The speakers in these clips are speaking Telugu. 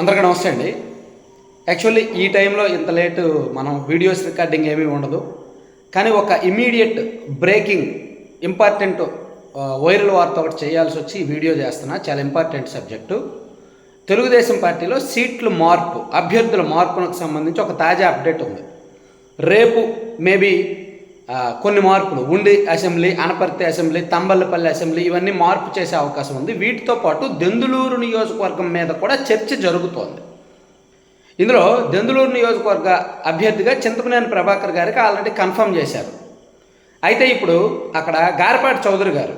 అందరికీ నమస్తే అండి. యాక్చువల్లీ ఈ టైంలో ఇంత లేటు మనం వీడియోస్ రికార్డింగ్ ఏమీ ఉండదు. కానీ ఒక ఇమీడియట్ బ్రేకింగ్ ఇంపార్టెంట్ వైరల్ వార్త ఒకటి చేయాల్సి వచ్చి వీడియో చేస్తున్నా. చాలా ఇంపార్టెంట్ సబ్జెక్టు. తెలుగుదేశం పార్టీలో సీట్లు మార్పు అభ్యర్థుల మార్పునకు సంబంధించి ఒక తాజా అప్డేట్ ఉంది. రేపు మేబీ కొన్ని మార్పులు. ఉండి assembly Anaparthi assembly Thamballapalli assembly ఇవన్నీ మార్పు చేసే అవకాశం ఉంది. వీటితో పాటు దెందులూరు నియోజకవర్గం మీద కూడా చర్చ జరుగుతోంది. ఇందులో దెందులూరు నియోజకవర్గ అభ్యర్థిగా చింతకునేని ప్రభాకర్ గారికి ఆల్రెడీ కన్ఫర్మ్ చేశారు. అయితే ఇప్పుడు అక్కడ గారపాటి చౌదరి గారు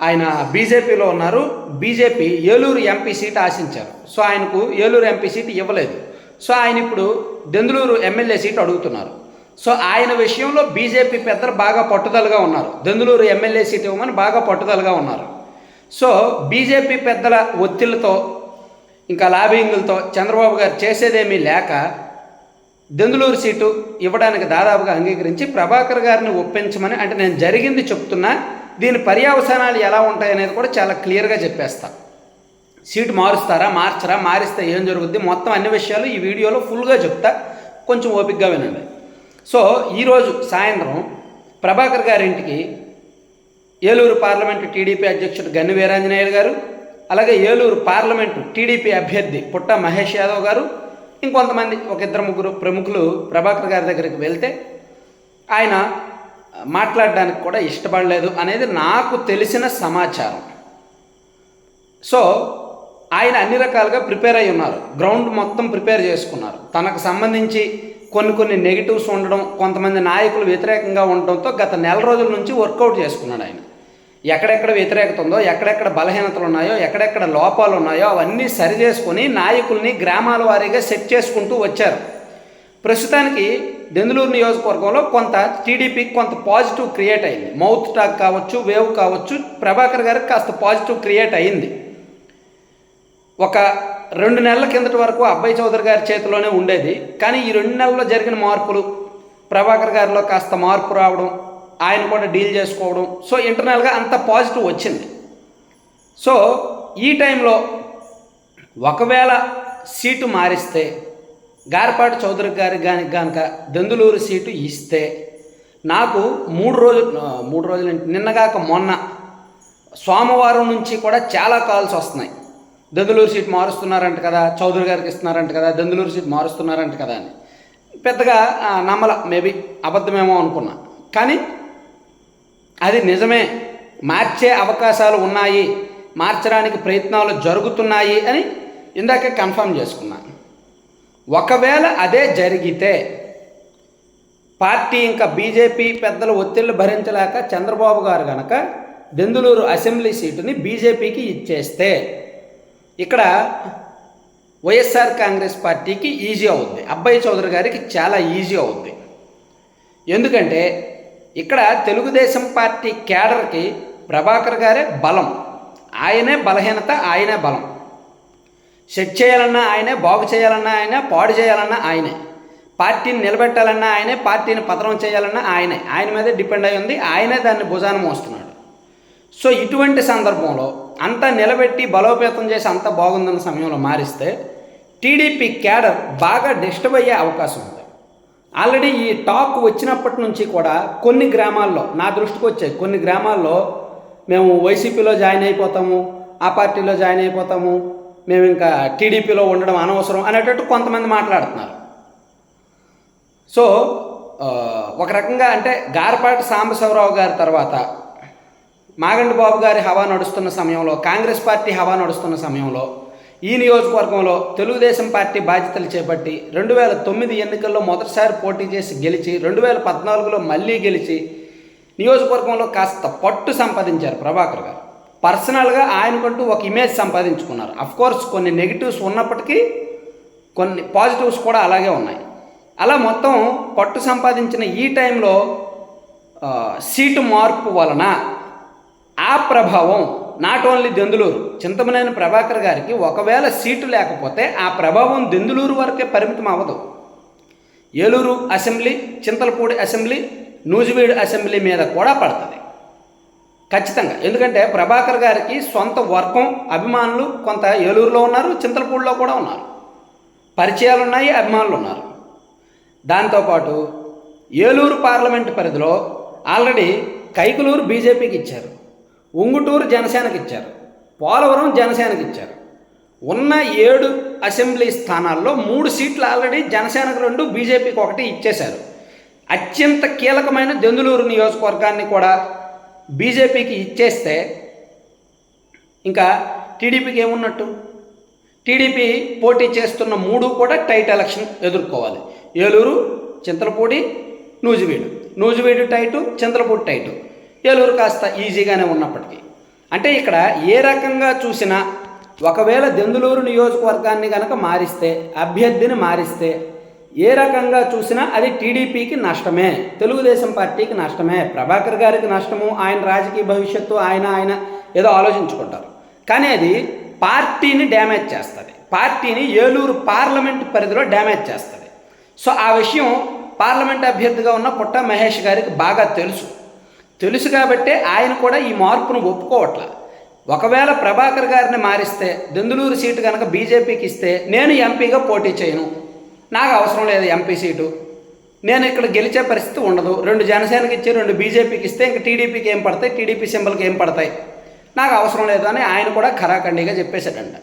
ఆయన బీజేపీలో ఉన్నారు. బీజేపీ ఏలూరు ఎంపీ సీట్ ఆశించారు. సో ఆయనకు ఏలూరు ఎంపీ సీట్ ఇవ్వలేదు. సో ఆయన ఇప్పుడు దెందులూరు ఎమ్మెల్యే సీట్ అడుగుతున్నారు. సో ఆయన విషయంలో బీజేపీ పెద్దలు బాగా పట్టుదలగా ఉన్నారు. దెందులూరు ఎమ్మెల్యే సీట్ ఇవ్వమని బాగా పట్టుదలగా ఉన్నారు. సో బీజేపీ పెద్దల ఒత్తిళ్ళతో ఇంకా లాబింగులతో చంద్రబాబు గారు చేసేదేమీ లేక దెందులూరు సీటు ఇవ్వడానికి దాదాపుగా అంగీకరించి ప్రభాకర్ గారిని ఒప్పించమని అంటే నేను జరిగింది చెప్తున్నా దీని పర్యావసానాలు ఎలా ఉంటాయనేది కూడా చాలా క్లియర్గా చెప్పేస్తా. సీటు మారుస్తారా మార్చరా మారిస్తే ఏం జరుగుద్ది మొత్తం అన్ని విషయాలు ఈ వీడియోలో ఫుల్గా చెప్తా. కొంచెం ఓపిక్గా వినండి. సో ఈరోజు సాయంత్రం ప్రభాకర్ గారింటికి ఏలూరు పార్లమెంటు టీడీపీ అధ్యక్షుడు గన్ని వీరాంజనేయులు గారు అలాగే ఏలూరు పార్లమెంటు టీడీపీ అభ్యర్థి పుట్ట మహేష్ యాదవ్ గారు ఇంకొంతమంది ఒక ఇద్దరు ముగ్గురు ప్రముఖులు ప్రభాకర్ గారి దగ్గరికి వెళ్తే ఆయన మాట్లాడడానికి కూడా ఇష్టపడలేదు అనేది నాకు తెలిసిన సమాచారం. సో ఆయన అన్ని రకాలుగా ప్రిపేర్ అయి ఉన్నారు. గ్రౌండ్ మొత్తం ప్రిపేర్ చేసుకున్నారు. తనకు సంబంధించి కొన్ని కొన్ని నెగిటివ్స్ ఉండడం కొంతమంది నాయకులు వ్యతిరేకంగా ఉండడంతో గత నెల రోజుల నుంచి వర్కౌట్ చేసుకున్నాడు ఆయన. ఎక్కడెక్కడ వ్యతిరేకత ఉందో ఎక్కడెక్కడ బలహీనతలు ఉన్నాయో ఎక్కడెక్కడ లోపాలు ఉన్నాయో అవన్నీ సరి చేసుకొని నాయకుల్ని గ్రామాల వారీగా సెట్ చేసుకుంటూ వచ్చారు. ప్రస్తుతానికి దెందులూరు నియోజకవర్గంలో కొంత టీడీపీకి కొంత పాజిటివ్ క్రియేట్ అయింది. మౌత్ టాక్ కావచ్చు వేవ్ కావచ్చు ప్రభాకర్ గారికి కాస్త పాజిటివ్ క్రియేట్ అయింది. ఒక రెండు నెలల కిందటి వరకు అబ్బాయి చౌదరి గారి చేతిలోనే ఉండేది. కానీ ఈ రెండు నెలల్లో జరిగిన మార్పులు ప్రభాకర్ గారిలో కాస్త మార్పు రావడం ఆయన కూడా డీల్ చేసుకోవడం సో ఇంటర్నల్గా అంత పాజిటివ్ వచ్చింది. సో ఈ టైంలో ఒకవేళ సీటు మారిస్తే గారపాటి చౌదరి గారి కానీ కనుక దెందులూరు సీటు ఇస్తే నాకు మూడు రోజులు మూడు రోజులు నిన్నగాక మొన్న సోమవారం నుంచి కూడా చాలా కాల్స్ వస్తున్నాయి. దందులూరు సీట్ మారుస్తున్నారంట కదా చౌదరి గారికి ఇస్తున్నారంట కదా దెందులూరు సీట్ మారుస్తున్నారంట కదా అని. పెద్దగా నమ్మల మేబీ అబద్ధమేమో అనుకున్నా. కానీ అది నిజమే. మార్చే అవకాశాలు ఉన్నాయి. మార్చడానికి ప్రయత్నాలు జరుగుతున్నాయి అని ఇందాకే కన్ఫర్మ్ చేసుకున్నాను ఒకవేళ అదే జరిగితే పార్టీ ఇంకా బీజేపీ పెద్దల ఒత్తిళ్ళు భరించలేక చంద్రబాబు గారు కనుక దెందులూరు అసెంబ్లీ సీటుని బీజేపీకి ఇచ్చేస్తే ఇక్కడ వైఎస్ఆర్ కాంగ్రెస్ పార్టీకి ఈజీ అవుద్ది అబ్బాయి చౌదరి గారికి చాలా ఈజీ అవుద్ది ఎందుకంటే ఇక్కడ తెలుగుదేశం పార్టీ కేడర్కి ప్రభాకర్ గారే బలం. ఆయనే బలహీనత ఆయనే బలం. సెట్ చేయాలన్నా ఆయనే బాగు చేయాలన్నా ఆయనే పాడు చేయాలన్నా ఆయనే. పార్టీని నిలబెట్టాలన్నా ఆయనే పార్టీని పతనం చేయాలన్నా ఆయనే. ఆయన మీదే డిపెండ్ అయి ఉంది ఆయనే దాన్ని భుజాన మోస్తున్నాడు. సో ఇటువంటి సందర్భంలో అంతా నిలబెట్టి బలోపేతం చేసి అంత బాగుందన్న సమయంలో మారిస్తే టీడీపీ క్యాడర్ బాగా డిస్టర్బ్ అయ్యే అవకాశం ఉంది. ఆల్రెడీ ఈ టాక్ వచ్చినప్పటి నుంచి కూడా కొన్ని గ్రామాల్లో నా దృష్టికి వచ్చాయి కొన్ని గ్రామాల్లో మేము వైసీపీలో జాయిన్ అయిపోతాము ఆ పార్టీలో జాయిన్ అయిపోతాము మేము ఇంకా టీడీపీలో ఉండడం అనవసరం అనేటట్టు కొంతమంది మాట్లాడుతున్నారు. సో ఒక రకంగా అంటే గారపాటి సాంబశివరావు గారి తర్వాత మాగండి బాబు గారి హవా నడుస్తున్న సమయంలో కాంగ్రెస్ పార్టీ హవా నడుస్తున్న సమయంలో ఈ నియోజకవర్గంలో తెలుగుదేశం పార్టీ బాధ్యతలు చేపట్టి రెండు వేల తొమ్మిది ఎన్నికల్లో మొదటిసారి పోటీ చేసి గెలిచి రెండు వేల పద్నాలుగులో మళ్ళీ గెలిచి నియోజకవర్గంలో కాస్త పట్టు సంపాదించారు ప్రభాకర్ గారు. పర్సనల్గా ఆయనకంటూ ఒక ఇమేజ్ సంపాదించుకున్నారు. కోర్స్ కొన్ని నెగిటివ్స్ ఉన్నప్పటికీ కొన్ని పాజిటివ్స్ కూడా అలాగే ఉన్నాయి. అలా మొత్తం పట్టు సంపాదించిన ఈ టైంలో సీటు మార్పు వలన ప్రభావం నాట్ ఓన్లీ దెందులూరు చింతమనేని ప్రభాకర్ గారికి ఒకవేళ సీటు లేకపోతే ఆ ప్రభావం దెందులూరు వరకే పరిమితం అవ్వదు. Eluru assembly Chintalapudi assembly Nuzvid assembly మీద కూడా పడుతుంది. ఖచ్చితంగా. ఎందుకంటే ప్రభాకర్ గారికి సొంత వర్గం అభిమానులు కొంత ఏలూరులో ఉన్నారు చింతలపూడిలో కూడా ఉన్నారు. పరిచయాలు ఉన్నాయి అభిమానులు ఉన్నారు. దాంతోపాటు ఏలూరు పార్లమెంటు పరిధిలో ఆల్రెడీ కైకులూరు బీజేపీకి ఇచ్చారు. ఉంగుటూరు జనసేనకి ఇచ్చారు పోలవరం జనసేనకి ఇచ్చారు ఉన్న ఏడు అసెంబ్లీ స్థానాల్లో మూడు సీట్లు ఆల్రెడీ జనసేనకు రెండు బీజేపీకి ఒకటి ఇచ్చేశారు. అత్యంత కీలకమైన దెందులూరు నియోజకవర్గాన్ని కూడా బీజేపీకి ఇచ్చేస్తే ఇంకా టీడీపీకి ఏమున్నట్టు? టీడీపీ పోటీ చేస్తున్న మూడు కూడా టైట్ ఎలక్షన్ ఎదుర్కోవాలి. Eluru Chintalapudi Nuzvid. Nuzvid tight Chintalapudi tight. Eluru కాస్త ఈజీగానే ఉన్నప్పటికీ. అంటే ఇక్కడ ఏ రకంగా చూసినా ఒకవేళ దెందులూరు నియోజకవర్గాన్ని కనుక మారిస్తే అభ్యర్థిని మారిస్తే ఏ రకంగా చూసినా అది టీడీపీకి నష్టమే తెలుగుదేశం పార్టీకి నష్టమే ప్రభాకర్ గారికి నష్టము ఆయన రాజకీయ భవిష్యత్తు ఆయన ఆయన ఏదో ఆలోచించుకుంటారు. కానీ అది పార్టీని డ్యామేజ్ చేస్తుంది. పార్టీని ఏలూరు పార్లమెంట్ పరిధిలో డ్యామేజ్ చేస్తుంది. సో ఆ విషయం పార్లమెంట్ అభ్యర్థిగా ఉన్న పుట్ట మహేష్ గారికి బాగా తెలుసు. తెలుసు కాబట్టే ఆయన కూడా ఈ మార్పును ఒప్పుకోవట్ల. ఒకవేళ ప్రభాకర్ గారిని మారిస్తే దెందులూరు సీటు కనుక బీజేపీకి ఇస్తే నేను ఎంపీగా పోటీ చేయను. నాకు అవసరం లేదు ఎంపీ సీటు. నేను ఇక్కడ గెలిచే పరిస్థితి ఉండదు. రెండు జనసేనకి ఇచ్చి రెండు బీజేపీకి ఇస్తే ఇంకా టీడీపీకి ఏం పడతాయి? టీడీపీ సింబల్కి ఏం పడతాయి? నాకు అవసరం లేదు అని ఆయన కూడా ఖరాఖండిగా చెప్పేశాడంట.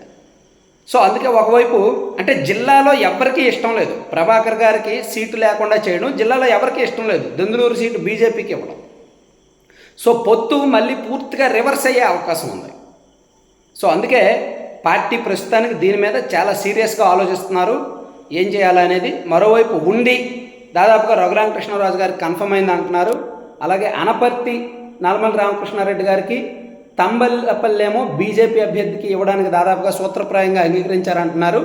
సో అందుకే ఒకవైపు అంటే జిల్లాలో ఎవరికీ ఇష్టం లేదు. ప్రభాకర్ గారికి సీటు లేకుండా చేయడం జిల్లాలో ఎవరికీ ఇష్టం లేదు. దెందులూరు సీటు బీజేపీకి ఇవ్వడం. సో పొత్తు మళ్ళీ పూర్తిగా రివర్స్ అయ్యే అవకాశం ఉంది. సో అందుకే పార్టీ ప్రస్తుతానికి దీని మీద చాలా సీరియస్గా ఆలోచిస్తున్నారు. ఏం చేయాలనేది మరోవైపు ఉండి దాదాపుగా రఘురామకృష్ణరాజు గారికి కన్ఫర్మ్ అయింది అంటున్నారు. అలాగే అనపర్తి నల్మల రామకృష్ణారెడ్డి గారికి తంబల్లపల్లేమో బీజేపీ అభ్యర్థికి ఇవ్వడానికి దాదాపుగా సూత్రప్రాయంగా అంగీకరించారంటున్నారు.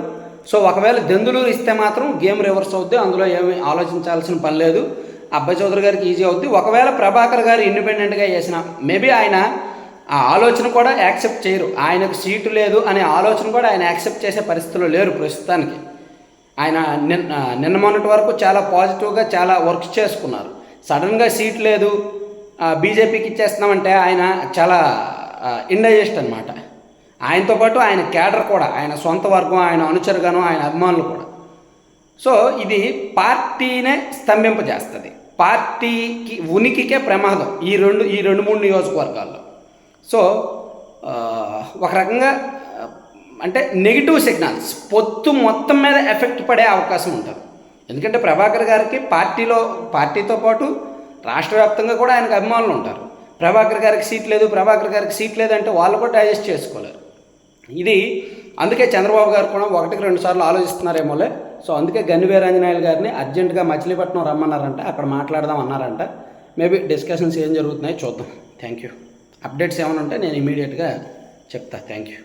సో ఒకవేళ దెందులూరు ఇస్తే మాత్రం గేమ్ రివర్స్ అవుద్ది అందులో ఏమీ ఆలోచించాల్సిన పని లేదు. అబ్బాయి చౌదరి గారికి ఈజీ అవుద్ది. ఒకవేళ ప్రభాకర్ గారు ఇండిపెండెంట్గా చేసిన మేబీ ఆయన ఆ ఆలోచన కూడా యాక్సెప్ట్ చేయరు. ఆయనకు సీటు లేదు అనే ఆలోచన కూడా ఆయన యాక్సెప్ట్ చేసే పరిస్థితిలో లేరు ప్రస్తుతానికి. ఆయన నిన్న నిన్న మొన్నటి వరకు చాలా పాజిటివ్గా చాలా వర్క్స్ చేసుకున్నారు. సడన్గా సీట్ లేదు. బీజేపీకి ఇచ్చేస్తున్నామంటే ఆయన చాలా ఇండైజెస్ట్ అనమాట ఆయనతో పాటు ఆయన క్యాడర్ కూడా ఆయన సొంత వర్గం ఆయన అనుచరుగాను ఆయన అభిమానులు కూడా. సో ఇది పార్టీనే స్తంభింపజేస్తుంది. పార్టీకి ఉనికికే ప్రమాదం ఈ రెండు ఈ రెండు మూడు నియోజకవర్గాల్లో. సో ఒక రకంగా అంటే నెగిటివ్ సిగ్నల్స్ పొత్తు మొత్తం మీద ఎఫెక్ట్ పడే అవకాశం ఉంటుంది. ఎందుకంటే ప్రభాకర్ గారికి పార్టీలో పార్టీతో పాటు రాష్ట్ర వ్యాప్తంగా కూడా ఆయనకు అభిమానులు ఉంటారు. ప్రభాకర్ గారికి సీట్ లేదు ప్రభాకర్ గారికి సీట్ లేదంటే వాళ్ళు కూడా డైజెస్ట్ చేసుకోలేరు. ఇది అందుకే చంద్రబాబు గారు కూడా ఒకటికి రెండు సార్లు ఆలోచిస్తున్నారేమోలే. సో అందుకే గన్నివీరాంజనాయులు గారిని అర్జెంటుగా మచిలీపట్నం రమ్మన్నారంట అక్కడ మాట్లాడదాం అన్నారంట. మేబీ డిస్కషన్స్ ఏం జరుగుతున్నాయో చూద్దాం. థ్యాంక్ యూ అప్డేట్స్ ఏమైనా ఉంటే నేను ఇమీడియట్గా చెప్తా. Thank you